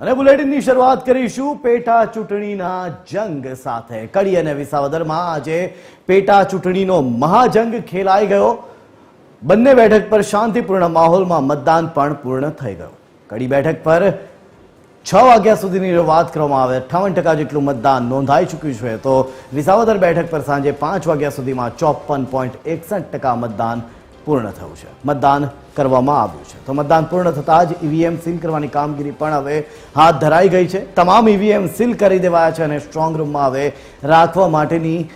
અને બુલેટિનની શરૂઆત કરીશું પેટા ચૂંટણીના જંગ સાથે. કડી અને વિસાવદરમાં આજે પેટા ચૂંટણીનો મહાજંગ ખેલાઈ ગયો. બંને બેઠક પર શાંતિપૂર્ણ માહોલમાં મતદાન પણ પૂર્ણ થઈ ગયું. કડી બેઠક પર છ વાગ્યા સુધીની વાત કરવામાં આવે, અઠ્ઠાવન ટકા જેટલું મતદાન નોંધાઈ ચૂક્યું છે. તો વિસાવદર બેઠક પર સાંજે પાંચ વાગ્યા સુધીમાં ચોપન પોઈન્ટ એકસઠ ટકા મતદાન પૂર્ણ થયું છે. મતદાન કરવામાં આવ્યું છે. તો મતદાન પૂર્ણ થતાં જ ઈવીએમ સીલ કરવાની કામગીરી પણ હવે હાથ ધરાઈ ગઈ છે. તમામ ઈવીએમ સીલ કરી દેવાયા છે અને સ્ટ્રોંગ રૂમમાં હવે રાખવા માટેની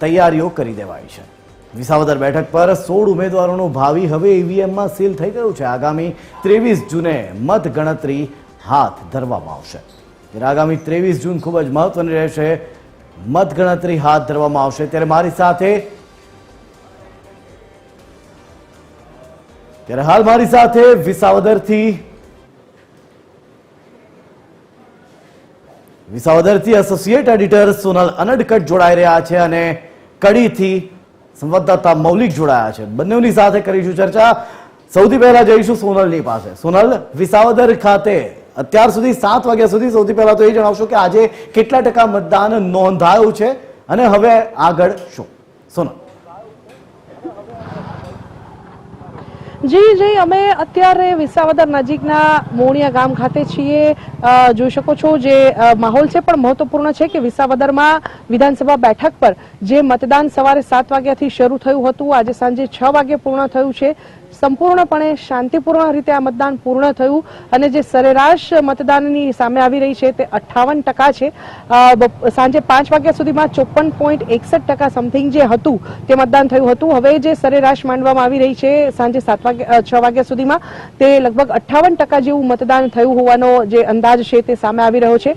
તૈયારીઓ કરી દેવાઈ છે. વિસાવદર બેઠક પર સોળ ઉમેદવારોનું ભાવિ હવે ઈવીએમમાં સીલ થઈ ગયું છે. આગામી ત્રેવીસ જૂને મતગણતરી હાથ ધરવામાં આવશે. આગામી ત્રેવીસ જૂન ખૂબ જ મહત્વની રહેશે. મતગણતરી હાથ ધરવામાં આવશે. ત્યારે મારી સાથે ત્યારે હાલ મારી સાથે વિસાવદરથી વિસાવદરથી એસોસિએટ એડિટર સોનલ અનડકટ જોડાઈ રહ્યા છે અને કડીથી સંવાદદાતા મૌલિક જોડાયા છે. બંનેની સાથે કરીશું ચર્ચા. સૌથી પહેલા જઈશું સોનલની પાસે. સોનલ, વિસાવદર ખાતે અત્યાર સુધી સાત વાગ્યા સુધી સૌથી પહેલા તો એ જણાવશો કે આજે કેટલા ટકા મતદાન નોંધાયું છે અને હવે આગળ શું? સોનલ. જી જી, અમે અત્યારે વિસાવદર નજીકના મોણિયા ગામ ખાતે છીએ. જોઈ શકો છો જે માહોલ છે પણ મહત્વપૂર્ણ છે કે વિસાવદરમાં વિધાનસભા બેઠક પર જે મતદાન સવારે સાત વાગ્યાથી શરૂ થયું હતું, આજે સાંજે છ વાગે પૂર્ણ થયું છે. સંપૂર્ણપણે શાંતિપૂર્ણ રીતે આ મતદાન પૂર્ણ થયું અને જે સરેરાશ મતદાનની સામે આવી રહી છે તે અઠ્ઠાવન ટકા છે. સાંજે પાંચ વાગ્યા સુધીમાં ચોપન પોઈન્ટ એકસઠ ટકા સમથિંગ જે હતું તે મતદાન થયું હતું. હવે જે સરેરાશ માંડવામાં આવી રહી છે સાંજે સાત વાગ્યા છ વાગ્યા સુધીમાં તે લગભગ અઠ્ઠાવન ટકા જેવું મતદાન થયું હોવાનો જે અંદાજ છે તે સામે આવી રહ્યો છે.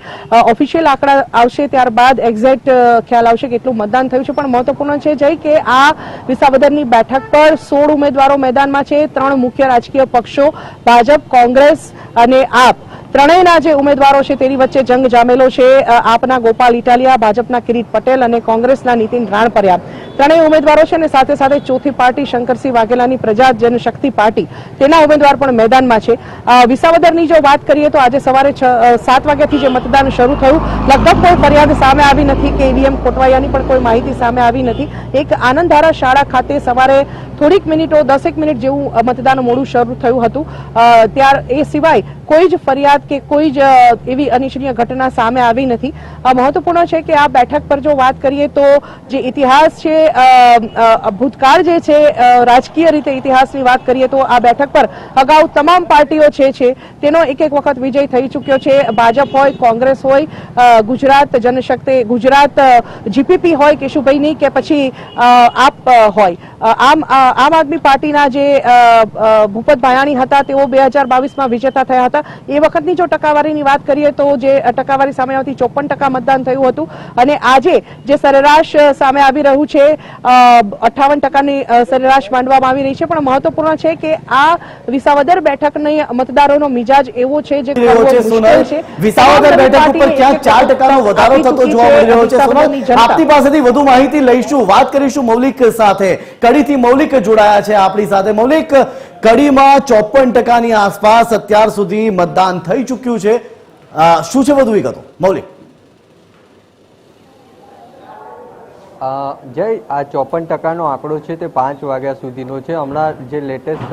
ઓફિશિયલ આંકડા આવશે ત્યારબાદ એક્ઝેક્ટ ખ્યાલ આવશે કેટલું મતદાન થયું છે. પણ મહત્વપૂર્ણ છે જય કે આ વિસાવદરની બેઠક પર સોળ ઉમેદવારો મેદાનમાં છે. ત્રણ મુખ્ય રાજકીય પક્ષો ભાજપ કોંગ્રેસ અને આપ. ત્રણેયના જે ઉમેદવારો છે તેની વચ્ચે જંગ જામેલો છે. આપના ગોપાલ ઇટાલિયા, ભાજપના કિરીટ પટેલ અને કોંગ્રેસના નીતિન રાણપરિયા ત્રણેય ઉમેદવારો છે અને સાથે સાથે ચોથી પાર્ટી શંકરસિંહ વાઘેલાની પ્રજા જનશક્તિ પાર્ટી. તેના ઉમેદવાર પણ મેદાનમાં છે. વિસાવદરની જો વાત કરીએ તો આજે સવારે સાત વાગ્યાથી જે મતદાન શરૂ થયું, લગભગ કોઈ ફરિયાદ સામે આવી નથી. કે ઈવીએમ ખોટવાયાની પણ કોઈ માહિતી સામે આવી નથી. એક આનંદધારા શાળા ખાતે સવારે થોડીક મિનિટો, દસેક મિનિટ જેવું મતદાન મોડું શરૂ થયું હતું. ત્યાર એ સિવાય કોઈ જ ફરિયાદ કે કોઈ જ એવી અનિચ્છનીય ઘટના સામે આવી નથી. મહત્વપૂર્ણ છે કે આ બેઠક પર જો વાત કરીએ તો જે ઇતિહાસ છે ભૂતકાળ જે છે રાજકીય રીતે ઇતિહાસની વાત કરીએ તો આ બેઠક પર અગાઉ તમામ પાર્ટીઓ છે છે. તેનો એક એક વખત વિજય થઈ ચૂક્યો છે. ભાજપ હોય, કોંગ્રેસ હોય ગુજરાત જનશક્તિ, ગુજરાત જીપીપી હોય, કેશુભાઈની કે પછી આપ હોય. આમ આમ આદમી પાર્ટીના જે ભૂપત ભાયાણી હતા, તેઓ બે હજાર બાવીસમાં વિજેતા થયા હતા. એ વખતની જો ટકાવારીની વાત કરીએ તો જે ટકાવારી સામે આવતી ચોપન ટકા મતદાન થયું હતું અને આજે જે સરેરાશ સામે આવી રહ્યું છે અઠાવન ટકાની સરેરાશ માંડવામાં આવી રહી છે. પણ મહત્વપૂર્ણ છે કે આ વિસાવદર બેઠકની મતદારોનો મિજાજ એવો છે જે. વિસાવદર બેઠક ઉપર ચાર ટકાનો વધારો થતો જોવા મળી રહ્યો છે. આપની પાસેથી વધુ માહિતી લઈશું વાત કરીશું મૌલિક સાથે. કડીથી મૌલિક જોડાયા છે આપણી સાથે. મૌલિક કડીમાં ચોપન ટકાની આસપાસ અત્યાર સુધી મતદાન થઈ ચૂક્યું છે. શું છે વધુ વિગતો? મૌલિક. જય, આ ચોપન ટકાનો આંકડો છે તે પાંચ વાગ્યા સુધીનો છે. હમણાં જે લેટેસ્ટ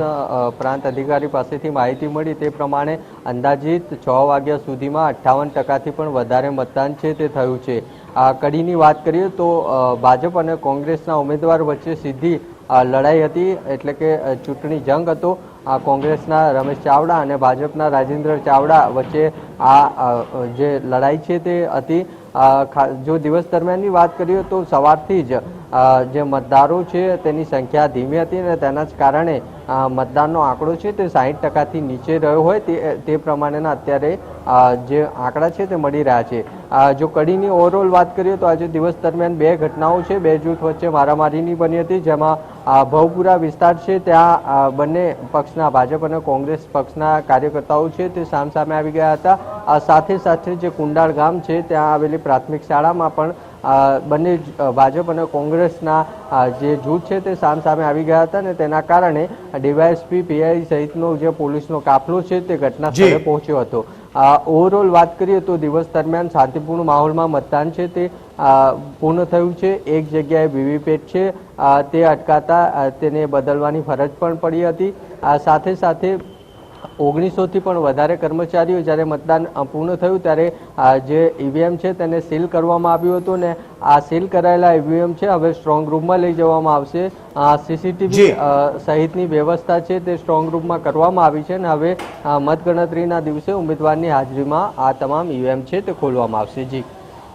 પ્રાંત અધિકારી પાસેથી માહિતી મળી તે પ્રમાણે અંદાજિત છ વાગ્યા સુધીમાં અઠ્ઠાવન ટકાથી પણ વધારે મતદાન છે તે થયું છે. કડીની વાત કરીએ તો ભાજપ અને કોંગ્રેસના ઉમેદવાર વચ્ચે સીધી લડાઈ હતી, એટલે કે ચૂંટણી જંગ હતો. આ કોંગ્રેસના રમેશ ચાવડા અને ભાજપના રાજેન્દ્ર ચાવડા વચ્ચે આ જે લડાઈ છે તે હતી. જો દિવસ દરમિયાનની વાત કરીએ તો સવારથી જ જે મતદારો છે તેની સંખ્યા ધીમી હતી અને તેના જ કારણે મતદાનનો આંકડો છે તે સાહીઠ ટકાથી નીચે રહ્યો હોય તે તે પ્રમાણેના અત્યારે જે આંકડા છે તે મળી રહ્યા છે. જો કડીની ઓવરઓલ વાત કરીએ તો આજે દિવસ દરમિયાન બે ઘટનાઓ છે, બે જૂથ વચ્ચે મારામારીની બની હતી, જેમાં ભવપુરા વિસ્તાર છે, ત્યાં બંને પક્ષના ભાજપ અને કોંગ્રેસ પક્ષના કાર્યકર્તાઓ છે તે સામસામે આવી ગયા હતા. સાથે સાથે જે કુંડાળ ગામ છે, ત્યાં આવેલી પ્રાથમિક શાળામાં પણ બંને ભાજપ અને કોંગ્રેસના જે જૂથ છે તે સામ સામે આવી ગયા હતા અને તેના કારણે ડીવાયએસપી પીઆઈ સહિતનો જે પોલીસનો કાફલો છે તે ઘટના સ્થળે પહોંચ્યો હતો. ઓવરઓલ વાત કરીએ તો દિવસ દરમિયાન શાંતિપૂર્ણ માહોલમાં મતદાન છે તે પૂર્ણ થયું છે. એક જગ્યાએ વીવીપેટ છે તે અટકાતા તેને બદલવાની ફરજ પણ પડી હતી. આ સાથે સાથે ઓગણીસોથી પણ વધારે કર્મચારીઓ જ્યારે મતદાન પૂર્ણ થયું ત્યારે આ જે ઈવીએમ છે તેને સીલ કરવામાં આવ્યું હતું ને આ સીલ કરાયેલા ઈવીએમ છે હવે સ્ટ્રોંગ રૂમમાં લઈ જવામાં આવશે. સીસીટીવી સહિતની વ્યવસ્થા છે તે સ્ટ્રોંગ રૂમમાં કરવામાં આવી છે અને હવે મતગણતરીના દિવસે ઉમેદવારની હાજરીમાં આ તમામ ઈવીએમ છે તે ખોલવામાં આવશે. જી.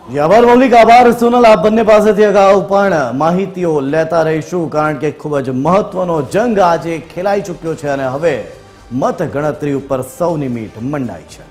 જી, આભાર મૌલિક આભાર. સોનલ આપ બંને પાસેથી અગાઉ પણ માહિતીઓ લેતા રહીશું કારણ કે ખૂબ જ મહત્વનો જંગ આજે ખેલાઈ ચૂક્યો છે અને હવે મત ગણતરી ઉપર સૌની મીઠ મંડાઈ છે.